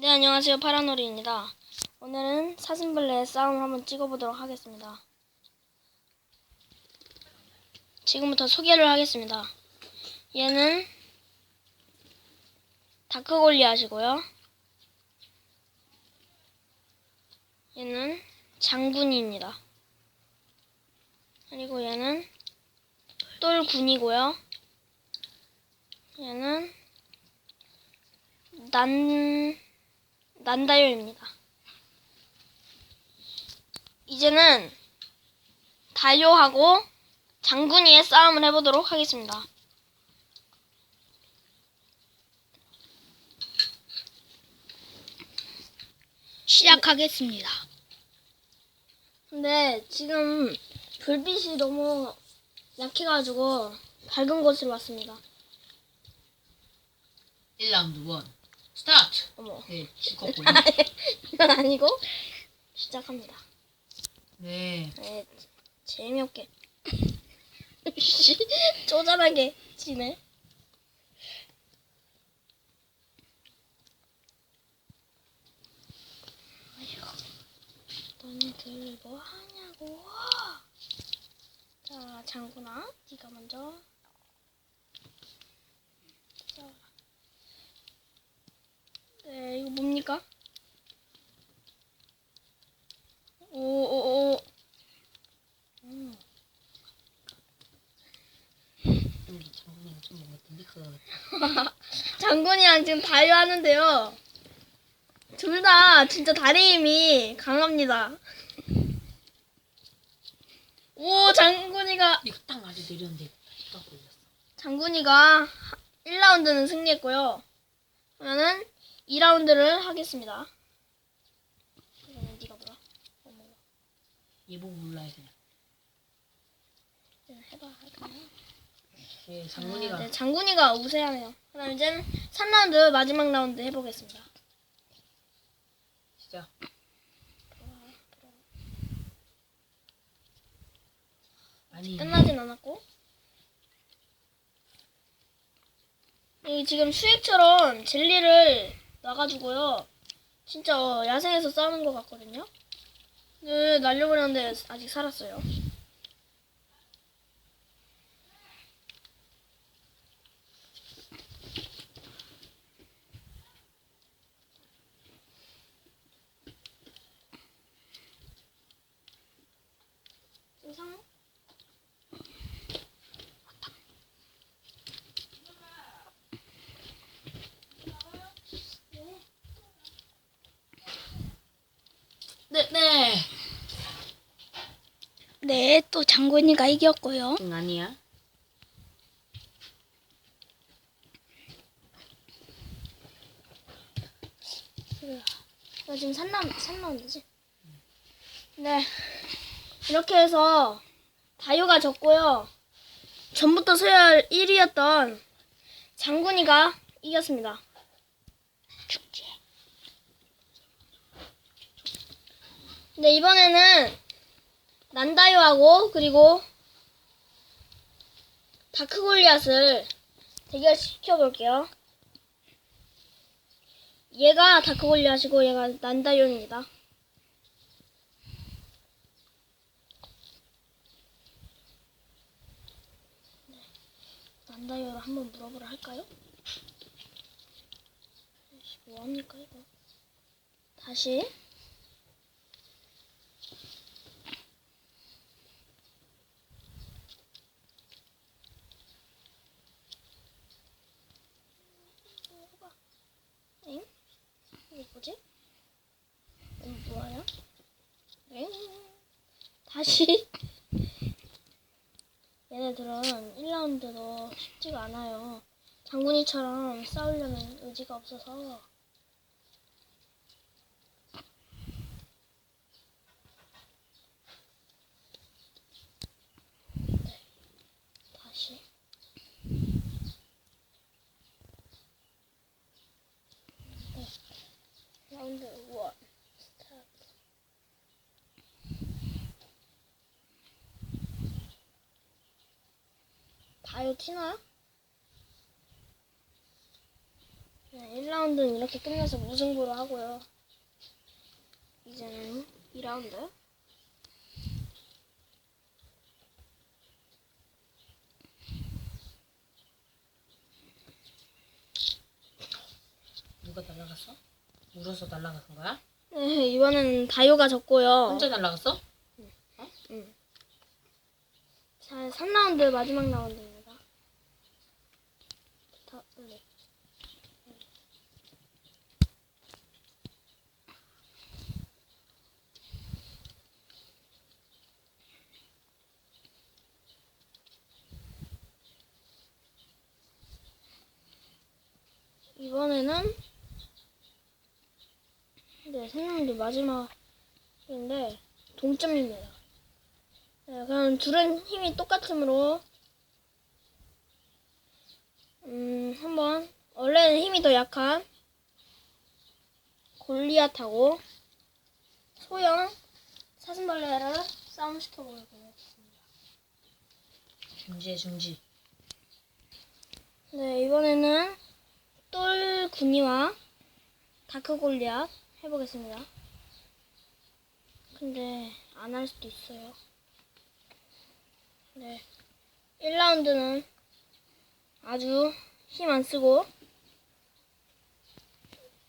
네, 안녕하세요. 파라놀이입니다. 오늘은 사슴벌레 싸움 한번 찍어보도록 하겠습니다. 지금부터 소개를 하겠습니다. 얘는 다크골리앗이고요. 얘는 장군이입니다. 그리고 얘는 똘군이고요. 얘는 난 난다요입니다. 이제는 다요하고 장군이의 싸움을 해보도록 하겠습니다. 시작하겠습니다. 근데 지금 불빛이 너무 약해가지고 밝은 곳으로 왔습니다. 1라운드 1 스타트! 어머, 네, 죽었군요. 이건 아니고 시작합니다. 네, 네, 재미없게 씨, 쪼잔하게 지네. 아휴, 너네들 뭐 하냐고. 자, 장군아, 네가 먼저. 자, 뭡니까? 오오오. 음. 장군이랑 지금 다이어 하는데요. 둘 다 진짜 다리 힘이 강합니다. 오, 장군이가, 이거 딱 맞아 내렸는데 딱 걸렸어. 장군이가 1라운드는 승리했고요. 그러면은 2라운드를 하겠습니다. 그러면 네가 뭐라? 어머, 얘 보고 몰라야 그냥. 이제 해봐, 할까요? 네, 장군이가 아, 네, 장군이가 우세하네요. 그럼 이제는 3라운드 마지막 라운드 해보겠습니다. 시작. 아니, 끝나진 않았고 이 지금 수액처럼 젤리를 놔가지고요. 진짜 어, 야생에서 싸우는 것 같거든요. 네, 날려버렸는데 아직 살았어요 이상 네, 네. 네, 또 장군이가 이겼고요. 응, 아니야. 나 지금 3라운드, 3라운드지? 네. 이렇게 해서 다효가 졌고요. 전부터 서열 1위였던 장군이가 이겼습니다. 축제. 네, 이번에는 난다요하고 그리고 다크 골리앗을 대결시켜 볼게요. 얘가 다크 골리앗이고 얘가 난다요입니다. 네, 난다요를 한번 물어보라 할까요? 아이씨, 뭐합니까 이거? 다시 먹어봐. 엥? 이게 뭐지? 이거 뭐야? 엥? 다시. 얘네들은 1라운드도 쉽지가 않아요. 장군이처럼 싸우려는 의지가 없어서. 네. 다시. 라운드 1 스타트 다요 티나요? 네, 1라운드는 이렇게 끝내서 무승부로 하고요. 이제는 2라운드. 누가 날라갔어? 울어서 날라간 거야? 네, 이번에는 다요가 졌고요. 혼자 날라갔어? 자, 3라운드 마지막 네. 이번에는 네, 3라운드 마지막인데 동점입니다. 네, 그럼 둘은 힘이 똑같으므로 음 한번 원래는 힘이 더 약한 골리앗하고 소형 사슴벌레를 싸움 시켜보겠습니다. 중지해 중지. 네 이번에는 똘구니와 다크 골리앗 해보겠습니다. 근데 안 할 수도 있어요. 네 1라운드는 아주 힘 안 쓰고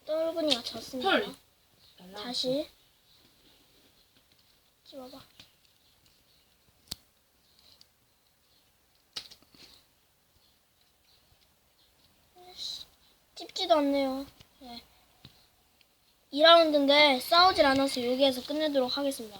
똘구니가 졌습니다. 헐. 다시 집어봐. 찝지도 않네요. 네. 2라운드인데 싸우질 않아서 여기에서 끝내도록 하겠습니다.